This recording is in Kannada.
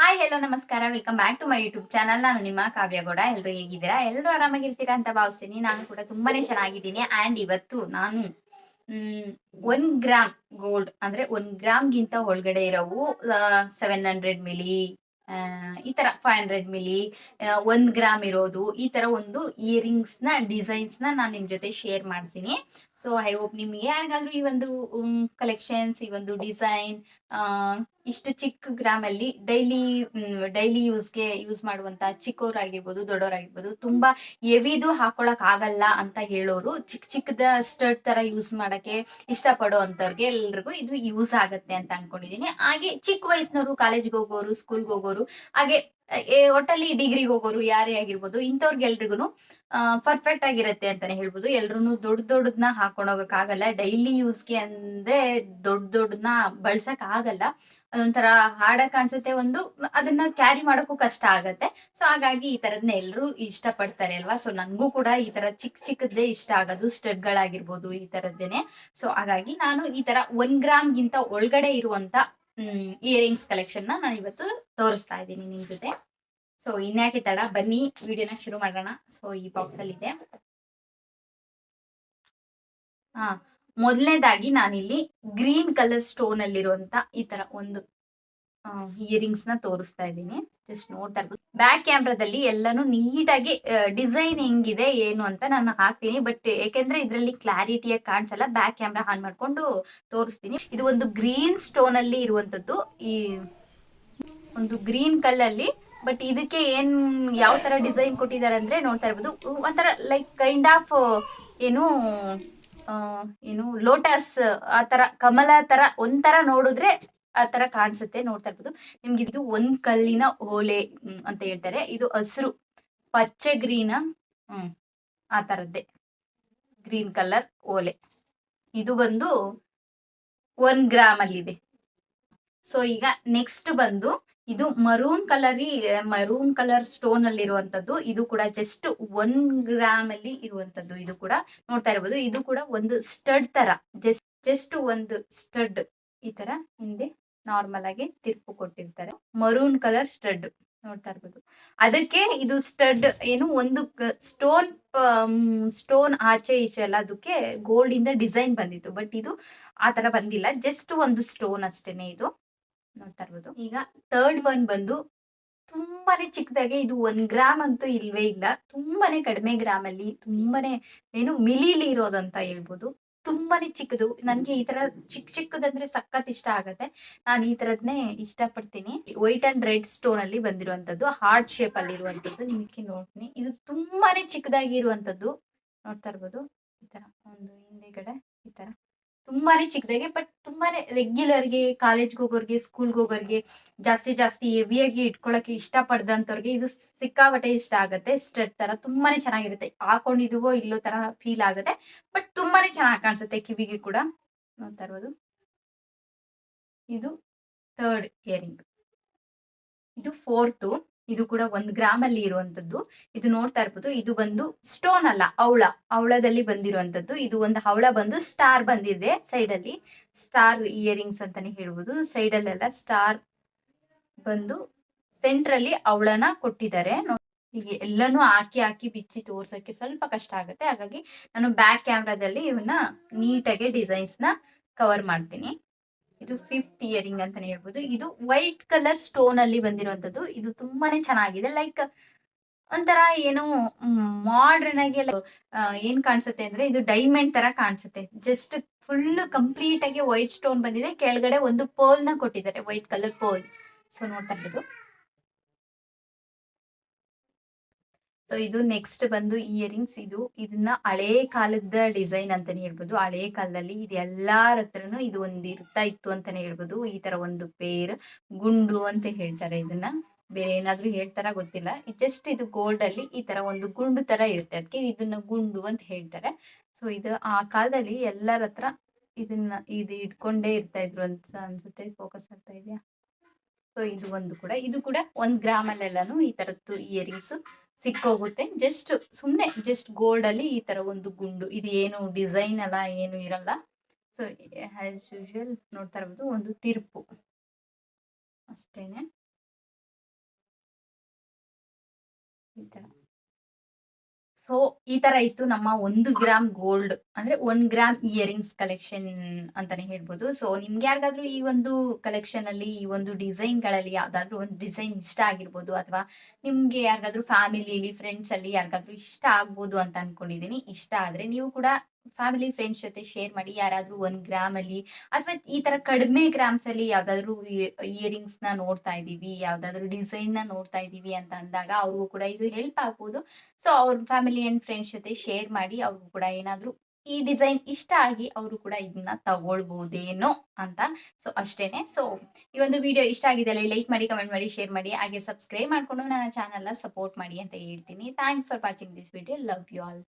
ಹಾಯ್ ಹೆಲೋ ನಮಸ್ಕಾರ. Welcome back to my YouTube channel ನಾನು ನಿಮ್ಮ ಕಾವ್ಯಗೌಡ ಎಲ್ಲರೂ ಹೇಗಿದ್ದೀರಾ? ಎಲ್ಲರೂ ಆರಾಮಾಗಿರ್ತೀರಾ ಅಂತ ಭಾವಿಸ್ತೀನಿ. ನಾನು ಕೂಡ ತುಂಬಾನೇ ಚೆನ್ನಾಗಿದ್ದೀನಿ. ಆ್ಯಂಡ್ ಇವತ್ತು ನಾನು ಒನ್ ಗ್ರಾಮ್ ಗೋಲ್ಡ್ ಅಂದ್ರೆ ಒನ್ ಗ್ರಾಮ್ಗಿಂತ ಒಳಗಡೆ ಇರೋವು ಸೆವೆನ್ ಹಂಡ್ರೆಡ್ ಮಿಲಿ ಈ ತರ ಫೈವ್ ಹಂಡ್ರೆಡ್ ಮಿಲಿ ಒಂದ್ ಗ್ರಾಮ್ ಇರೋದು. ಈ ತರ ಒಂದು ಇಯರಿಂಗ್ಸ್ನ ಡಿಸೈನ್ಸ್ನ ನಾನು ನಿಮ್ ಜೊತೆ ಶೇರ್ ಮಾಡ್ತೀನಿ. ಸೊ ಐ ಹೋಪ್ ನಿಮ್ಗೆ ಯಾರಿಗಾದ್ರೂ ಈ ಒಂದು ಕಲೆಕ್ಷನ್ಸ್ ಈ ಒಂದು ಡಿಸೈನ್ ಇಷ್ಟು ಚಿಕ್ಕ ಗ್ರಾಮ್ ಅಲ್ಲಿ ಡೈಲಿ ಡೈಲಿ ಯೂಸ್ಗೆ ಯೂಸ್ ಮಾಡುವಂತ ಚಿಕ್ಕವರಾಗಿರ್ಬೋದು ದೊಡ್ಡವರಾಗಿರ್ಬೋದು ತುಂಬಾ ಎವಿದು ಹಾಕೊಳಕ್ ಆಗಲ್ಲ ಅಂತ ಹೇಳೋರು ಚಿಕ್ಕ ಚಿಕ್ಕದ ಸ್ಟರ್ಟ್ ತರ ಯೂಸ್ ಮಾಡಕ್ಕೆ ಇಷ್ಟಪಡೋ ಅಂತವ್ರಿಗೆ ಎಲ್ರಿಗೂ ಇದು ಯೂಸ್ ಆಗತ್ತೆ ಅಂತ ಅನ್ಕೊಂಡಿದೀನಿ. ಹಾಗೆ ಚಿಕ್ಕ ವಯಸ್ಸಿನವರು, ಕಾಲೇಜ್ಗೆ ಹೋಗೋರು, ಸ್ಕೂಲ್ಗೆ ಹೋಗೋರು, ಹಾಗೆ ಒಟ್ಟಲ್ಲಿ ಡಿಗ್ರಿಗೆ ಹೋಗೋರು ಯಾರೇ ಆಗಿರ್ಬೋದು ಇಂಥವ್ರಿಗೆಲ್ರಿಗೂ ಪರ್ಫೆಕ್ಟ್ ಆಗಿರತ್ತೆ ಅಂತಾನೆ ಹೇಳ್ಬೋದು. ಎಲ್ರು ದೊಡ್ಡ ದೊಡ್ಡದನ್ನ ಹಾಕೊಂಡ್ ಆಗಲ್ಲ ಡೈಲಿ ಯೂಸ್ಗೆ ಅಂದ್ರೆ ದೊಡ್ಡ ದೊಡ್ಡದನ್ನ ಬಳಸಕ್ ಆಗಲ್ಲ ಅದೊಂಥರ ಹಾಡ ಅನ್ಸುತ್ತೆ ಒಂದು, ಅದನ್ನ ಕ್ಯಾರಿ ಮಾಡೋಕ್ಕೂ ಕಷ್ಟ ಆಗತ್ತೆ. ಸೊ ಹಾಗಾಗಿ ಈ ತರದ್ನ ಎಲ್ರು ಇಷ್ಟ ಪಡ್ತಾರೆ ಅಲ್ವಾ? ಸೊ ನನ್ಗೂ ಕೂಡ ಈ ತರ ಚಿಕ್ಕ ಚಿಕ್ಕದ್ದೇ ಇಷ್ಟ ಆಗೋದು ಸ್ಟಡ್ ಗಳಾಗಿರ್ಬೋದು ಈ ತರದ್ದೇನೆ. ಸೊ ಹಾಗಾಗಿ ನಾನು ಈ ತರ ಒಂದ್ ಗ್ರಾಮ್ ಗಿಂತ ಒಳಗಡೆ ಇರುವಂತ ಇಯರಿಂಗ್ಸ್ ಕಲೆಕ್ಷನ್ ನಾನು ಇವತ್ತು ತೋರಿಸ್ತಾ ಇದ್ದೀನಿ ನಿಮ್ ಜೊತೆ. ಸೊ ಇನ್ಯಾಕೆ ತಡ, ಬನ್ನಿ ವಿಡಿಯೋನ ಶುರು ಮಾಡೋಣ. ಸೊ ಈ ಬಾಕ್ಸ್ ಅಲ್ಲಿ ಇದೆ. ಹಾ, ಮೊದಲನೇದಾಗಿ ನಾನಿಲ್ಲಿ ಗ್ರೀನ್ ಕಲರ್ ಸ್ಟೋನ್ ಅಲ್ಲಿರುವಂತ ಈ ತರ ಒಂದು ಇಯರಿಂಗ್ಸ್ನ ತೋರಿಸ್ತಾ ಇದ್ದೀನಿ. ಜಸ್ಟ್ ನೋಡ್ತಾ ಇರ್ಬೋದು. ಬ್ಯಾಕ್ ಕ್ಯಾಮ್ರಾದಲ್ಲಿ ಎಲ್ಲಾನು ನೀಟಾಗಿ ಡಿಸೈನ್ ಹೆಂಗಿದೆ, ಏನು ಅಂತ ನಾನು ಹಾಕ್ತೀನಿ. ಬಟ್ ಯಾಕೆಂದ್ರೆ ಇದರಲ್ಲಿ ಕ್ಲಾರಿಟಿಯಾಗಿ ಕಾಣಿಸಲ್ಲ ಬ್ಯಾಕ್ ಕ್ಯಾಮ್ರಾ ಆನ್ ಮಾಡ್ಕೊಂಡು ತೋರಿಸ್ತೀನಿ. ಇದು ಒಂದು ಗ್ರೀನ್ ಸ್ಟೋನ್ ಅಲ್ಲಿ ಇರುವಂತದ್ದು ಈ ಒಂದು ಗ್ರೀನ್ ಕಲ್ಲಲ್ಲಿ. ಬಟ್ ಇದಕ್ಕೆ ಏನ್, ಯಾವ ತರ ಡಿಸೈನ್ ಕೊಟ್ಟಿದ್ದಾರೆ ಅಂದ್ರೆ ನೋಡ್ತಾ ಇರ್ಬೋದು. ಒಂಥರ ಲೈಕ್ ಕೈಂಡ್ ಆಫ್ ಏನು ಏನು ಲೋಟಸ್ ಆ ತರ, ಕಮಲ ತರ ಒಂಥರ ನೋಡಿದ್ರೆ ಆ ತರ ಕಾಣಿಸುತ್ತೆ ನೋಡ್ತಾ ಇರ್ಬೋದು. ನಿಮ್ಗೆ ಇದು ಒಂದ್ ಕಲ್ಲಿನ ಓಲೆ ಅಂತ ಹೇಳ್ತಾರೆ. ಇದು ಹಸಿರು, ಪಚ್ಚೆ ಗ್ರೀನ, ಹ್ಮ್, ಆ ತರದ್ದೇ. ಗ್ರೀನ್ ಕಲರ್ ಓಲೆ. ಇದು ಬಂದು ಒಂದ್ ಗ್ರಾಮ್ ಅಲ್ಲಿದೆ. ಸೊ ಈಗ ನೆಕ್ಸ್ಟ್ ಬಂದು ಇದು maroon colour maroon colour stone ಅಲ್ಲಿ ಇರುವಂತದ್ದು ಇದು ಕೂಡ ಜಸ್ಟ್ ಒನ್ ಗ್ರಾಮ್ ಅಲ್ಲಿ ಇರುವಂತದ್ದು ಇದು ಕೂಡ ನೋಡ್ತಾ ಇರ್ಬೋದು. ಇದು ಕೂಡ ಒಂದು ಸ್ಟಡ್ ತರ ಜಸ್ಟ್ ಜಸ್ಟ್ ಒಂದು ಸ್ಟಡ್ ಈ ತರ ಹಿಂದೆ ನಾರ್ಮಲ್ ಆಗಿ ತಿರುಪು ಕೊಟ್ಟಿರ್ತಾರೆ. ಮರೂನ್ ಕಲರ್ ಸ್ಟಡ್ ನೋಡ್ತಾ ಇರ್ಬೋದು. ಅದಕ್ಕೆ ಇದು ಸ್ಟಡ್ ಏನು ಒಂದು ಸ್ಟೋನ್ ಸ್ಟೋನ್ ಆಚೆ ಈಚೆ ಎಲ್ಲ ಅದಕ್ಕೆ ಗೋಲ್ಡ್ ಇಂದ ಡಿಸೈನ್ ಬಂದಿತ್ತು. ಬಟ್ ಇದು ಆ ತರ ಬಂದಿಲ್ಲ. ಜಸ್ಟ್ ಒಂದು ಸ್ಟೋನ್ ಅಷ್ಟೇನೆ ಇದು. ನೋಡ್ತಾ ಇರ್ಬೋದು. ಈಗ ಥರ್ಡ್ ಒನ್ ಬಂದು ತುಂಬಾನೇ ಚಿಕ್ಕದಾಗೆ ಇದು ಒಂದ್ ಗ್ರಾಮ್ ಅಂತೂ ಇಲ್ವೇ ಇಲ್ಲ. ತುಂಬಾನೇ ಕಡಿಮೆ ಗ್ರಾಮ್ ಅಲ್ಲಿ ತುಂಬಾನೇ ಏನು ಮಿಲಿಲಿ ಇರೋದಂತ ಹೇಳ್ಬೋದು. ತುಂಬಾನೇ ಚಿಕ್ಕದು. ನನ್ಗೆ ಈ ತರ ಚಿಕ್ಕ ಚಿಕ್ಕದಂದ್ರೆ ಸಖತ್ ಇಷ್ಟ ಆಗತ್ತೆ. ನಾನು ಈ ತರದ್ನೇ ಇಷ್ಟ ಪಡ್ತೀನಿ ವೈಟ್ ಅಂಡ್ ರೆಡ್ ಸ್ಟೋನ್ ಅಲ್ಲಿ ಬಂದಿರುವಂತದ್ದು ಹಾರ್ಟ್ ಶೇಪ್ ಅಲ್ಲಿ ಇರುವಂತದ್ದು ನಿಮಗೆ ನೋಡ್ತೀನಿ. ಇದು ತುಂಬಾನೇ ಚಿಕ್ಕದಾಗಿ ಇರುವಂತದ್ದು ನೋಡ್ತಾ ಇರ್ಬೋದು. ಈ ತರ ಒಂದು ಹಿಂದೆಗಡೆ ಈ ತರ. ತುಂಬಾನೇ ಚಿಕ್ಕದಾಗೆ ಬಟ್ ತುಂಬಾನೇ ರೆಗ್ಯುಲರ್ಗೆ ಕಾಲೇಜ್ಗೆ ಹೋಗೋರ್ಗೆ ಸ್ಕೂಲ್ಗೆ ಹೋಗೋರ್ಗೆ, ಜಾಸ್ತಿ ಜಾಸ್ತಿ ಹೆವಿಯಾಗಿ ಇಟ್ಕೊಳಕ್ಕೆ ಇಷ್ಟ ಪಡ್ದಂತವ್ರಿಗೆ ಇದು ಸಿಕ್ಕಾಪಟ್ಟೆ ಇಷ್ಟ ಆಗತ್ತೆ. ಸ್ಟ್ರೆಟ್ ತರ ತುಂಬಾನೇ ಚೆನ್ನಾಗಿರುತ್ತೆ. ಹಾಕೊಂಡಿದೀವೋ ಇಲ್ಲೋ ತರ ಫೀಲ್ ಆಗುತ್ತೆ. ಬಟ್ ತುಂಬಾನೇ ಚೆನ್ನಾಗಿ ಕಾಣಿಸುತ್ತೆ ಕಿವಿಗೆ ಕೂಡ. ನೋಡ್ತಾ ಇರ್ಬೋದು. ಇದು ಥರ್ಡ್ ಇಯರಿಂಗ್ ಇದು ಫೋರ್ತು ಇದು ಕೂಡ ಒಂದ್ ಗ್ರಾಮ್ ಅಲ್ಲಿ ಇರುವಂತದ್ದು. ಇದು ನೋಡ್ತಾ ಇರ್ಬೋದು, ಇದು ಬಂದು ಸ್ಟೋನ್ ಅಲ್ಲ ಅವಳ ಅವಳದಲ್ಲಿ ಬಂದಿರುವಂತದ್ದು. ಇದು ಒಂದು ಹವಳ ಬಂದು ಸ್ಟಾರ್ ಬಂದಿದೆ ಸೈಡ್ ಅಲ್ಲಿ ಸ್ಟಾರ್ ಇಯರಿಂಗ್ಸ್ ಅಂತಾನೆ ಹೇಳ್ಬೋದು. ಸೈಡ್ ಅಲ್ಲೆಲ್ಲ ಸ್ಟಾರ್ ಬಂದು ಸೆಂಟ್ರಲ್ಲಿ ಅವಳನ ಕೊಟ್ಟಿದ್ದಾರೆ. ಹೀಗೆ ಎಲ್ಲಾನು ಹಾಕಿ ಹಾಕಿ ಬಿಚ್ಚಿ ತೋರ್ಸಕ್ಕೆ ಸ್ವಲ್ಪ ಕಷ್ಟ ಆಗುತ್ತೆ. ಹಾಗಾಗಿ ನಾನು ಬ್ಯಾಕ್ ಕ್ಯಾಮ್ರಾದಲ್ಲಿ ಇವನ್ನ ನೀಟಾಗಿ ಡಿಸೈನ್ಸ್ನ ಕವರ್ ಮಾಡ್ತೀನಿ. ಇದು ಫಿಫ್ತ್ ಇಯರಿಂಗ್ ಅಂತಾನೆ ಹೇಳ್ಬೋದು. ಇದು ವೈಟ್ ಕಲರ್ ಸ್ಟೋನ್ ಅಲ್ಲಿ ಬಂದಿರುವಂತದ್ದು ಇದು ತುಂಬಾನೇ ಚೆನ್ನಾಗಿದೆ. ಲೈಕ್ ಒಂಥರ ಏನು ಮಾಡ್ರನ್ ಆಗಿ ಏನ್ ಕಾಣಿಸುತ್ತೆ ಅಂದ್ರೆ ಇದು ಡೈಮಂಡ್ ತರ ಕಾಣಿಸುತ್ತೆ. ಜಸ್ಟ್ ಫುಲ್ ಕಂಪ್ಲೀಟ್ ಆಗಿ ವೈಟ್ ಸ್ಟೋನ್ ಬಂದಿದೆ. ಕೆಳಗಡೆ ಒಂದು ಪೋಲ್ನ ಕೊಟ್ಟಿದ್ದಾರೆ. ವೈಟ್ ಕಲರ್ ಪೋಲ್ ಸೊ ನೋಡ್ತಾ ಇರ್ಬೋದು ಸೊ ಇದು ನೆಕ್ಸ್ಟ್ ಬಂದು ಇಯರಿಂಗ್ಸ್ ಇದು. ಇದನ್ನ ಹಳೆ ಕಾಲದ ಡಿಸೈನ್ ಅಂತಾನೆ ಹೇಳ್ಬೋದು. ಹಳೆ ಕಾಲದಲ್ಲಿ ಇದು ಎಲ್ಲಾರ ಹತ್ರನು ಇದು ಒಂದು ಇರ್ತಾ ಇತ್ತು ಅಂತಾನೆ ಹೇಳ್ಬೋದು. ಈ ತರ ಒಂದು ಪೇರ್ ಗುಂಡು ಅಂತ ಹೇಳ್ತಾರೆ ಇದನ್ನ. ಬೇರೆ ಏನಾದ್ರು ಹೇಳ್ತಾರ ಗೊತ್ತಿಲ್ಲ. ಜಸ್ಟ್ ಇದು ಗೋಲ್ಡ್ ಅಲ್ಲಿ ಈ ತರ ಒಂದು ಗುಂಡು ತರ ಇರುತ್ತೆ. ಅದಕ್ಕೆ ಇದನ್ನ ಗುಂಡು ಅಂತ ಹೇಳ್ತಾರೆ. ಸೊ ಇದು ಆ ಕಾಲದಲ್ಲಿ ಎಲ್ಲರ ಹತ್ರ ಇದನ್ನ ಇದು ಇಟ್ಕೊಂಡೇ ಇರ್ತಾ ಇದ್ರು ಅಂತ ಅನ್ಸುತ್ತೆ. ಫೋಕಸ್ ಆಗ್ತಾ ಇದೆಯಾ? ಸೊ ಇದು ಒಂದು ಕೂಡ. ಇದು ಕೂಡ ಒಂದ್ ಗ್ರಾಮ್ ಅಲ್ಲೆಲ್ಲಾನು ಈ ತರದ್ದು ಇಯರಿಂಗ್ಸ್ ಸಿಕ್ಕೋಗುತ್ತೆ. ಜಸ್ಟ್ ಸುಮ್ಮನೆ ಜಸ್ಟ್ ಗೋಲ್ಡ್ ಅಲ್ಲಿ ಈ ತರ ಒಂದು ಗುಂಡು. ಇದು ಏನು ಡಿಸೈನ್ ಅಲ್ಲ, ಏನು ಇರಲ್ಲ. ಸೊ ಆಸ್ ಯೂಶಲ್ ನೋಡ್ತಾ ಇರ್ಬೋದು, ಒಂದು ತಿರುಪು. ಅಷ್ಟೇನೆ. ಈ ತರ. ಸೊ ಈ ತರ ಇತ್ತು ನಮ್ಮ ಒಂದು ಗ್ರಾಮ್ ಗೋಲ್ಡ್ ಅಂದ್ರೆ ಒನ್ ಗ್ರಾಮ್ ಇಯರಿಂಗ್ಸ್ ಕಲೆಕ್ಷನ್ ಅಂತಾನೆ ಹೇಳ್ಬೋದು. ಸೊ ನಿಮ್ಗೆ ಯಾರಿಗಾದ್ರೂ ಈ ಒಂದು ಕಲೆಕ್ಷನ್ ಅಲ್ಲಿ, ಈ ಒಂದು ಡಿಸೈನ್ಗಳಲ್ಲಿ ಯಾವ್ದಾದ್ರು ಒಂದು ಡಿಸೈನ್ ಇಷ್ಟ ಆಗಿರ್ಬೋದು ಅಥವಾ ನಿಮ್ಗೆ ಯಾರಿಗಾದ್ರೂ ಫ್ಯಾಮಿಲಿಲಿ ಫ್ರೆಂಡ್ಸ್ ಅಲ್ಲಿ ಯಾರಿಗಾದ್ರೂ ಇಷ್ಟ ಆಗ್ಬೋದು ಅಂತ ಅನ್ಕೊಂಡಿದೀನಿ. ಇಷ್ಟ ಆದ್ರೆ ನೀವು ಕೂಡ ಫ್ಯಾಮಿಲಿ ಫ್ರೆಂಡ್ಸ್ ಜೊತೆ ಶೇರ್ ಮಾಡಿ, ಯಾರಾದ್ರೂ ಒಂದ್ ಗ್ರಾಮ್ ಅಲ್ಲಿ ಅಥವಾ ಈ ತರ ಕಡಿಮೆ ಗ್ರಾಮ್ಸ್ ಅಲ್ಲಿ ಯಾವ್ದಾದ್ರು ಇಯರಿಂಗ್ಸ್ನ ನೋಡ್ತಾ ಇದೀವಿ ಯಾವ್ದಾದ್ರು ಡಿಸೈನ್ನ ನೋಡ್ತಾ ಇದೀವಿ ಅಂತ ಅಂದಾಗ ಅವ್ರಿಗೂ ಕೂಡ ಇದು ಹೆಲ್ಪ್ ಆಗ್ಬೋದು. ಸೊ ಅವ್ರ ಫ್ಯಾಮಿಲಿ ಅಂಡ್ ಫ್ರೆಂಡ್ಸ್ ಜೊತೆ ಶೇರ್ ಮಾಡಿ ಅವ್ರಿಗೂ ಕೂಡ ಏನಾದ್ರು ಈ ಡಿಸೈನ್ ಇಷ್ಟ ಆಗಿ ಅವರು ಕೂಡ ಇದನ್ನ ತಗೊಳ್ಬಹುದೇನೋ ಅಂತ. ಸೊ ಅಷ್ಟೇನೆ. ಸೊ ಈ ಒಂದು ವಿಡಿಯೋ ಇಷ್ಟ ಆಗಿದೆ ಲೈಕ್ ಮಾಡಿ ಕಮೆಂಟ್ ಮಾಡಿ ಶೇರ್ ಮಾಡಿ, ಹಾಗೆ ಸಬ್ಸ್ಕ್ರೈಬ್ ಮಾಡ್ಕೊಂಡು ನನ್ನ ಚಾನಲ್ನ ಸಪೋರ್ಟ್ ಮಾಡಿ ಅಂತ ಹೇಳ್ತೀನಿ. Thanks for watching this video love you all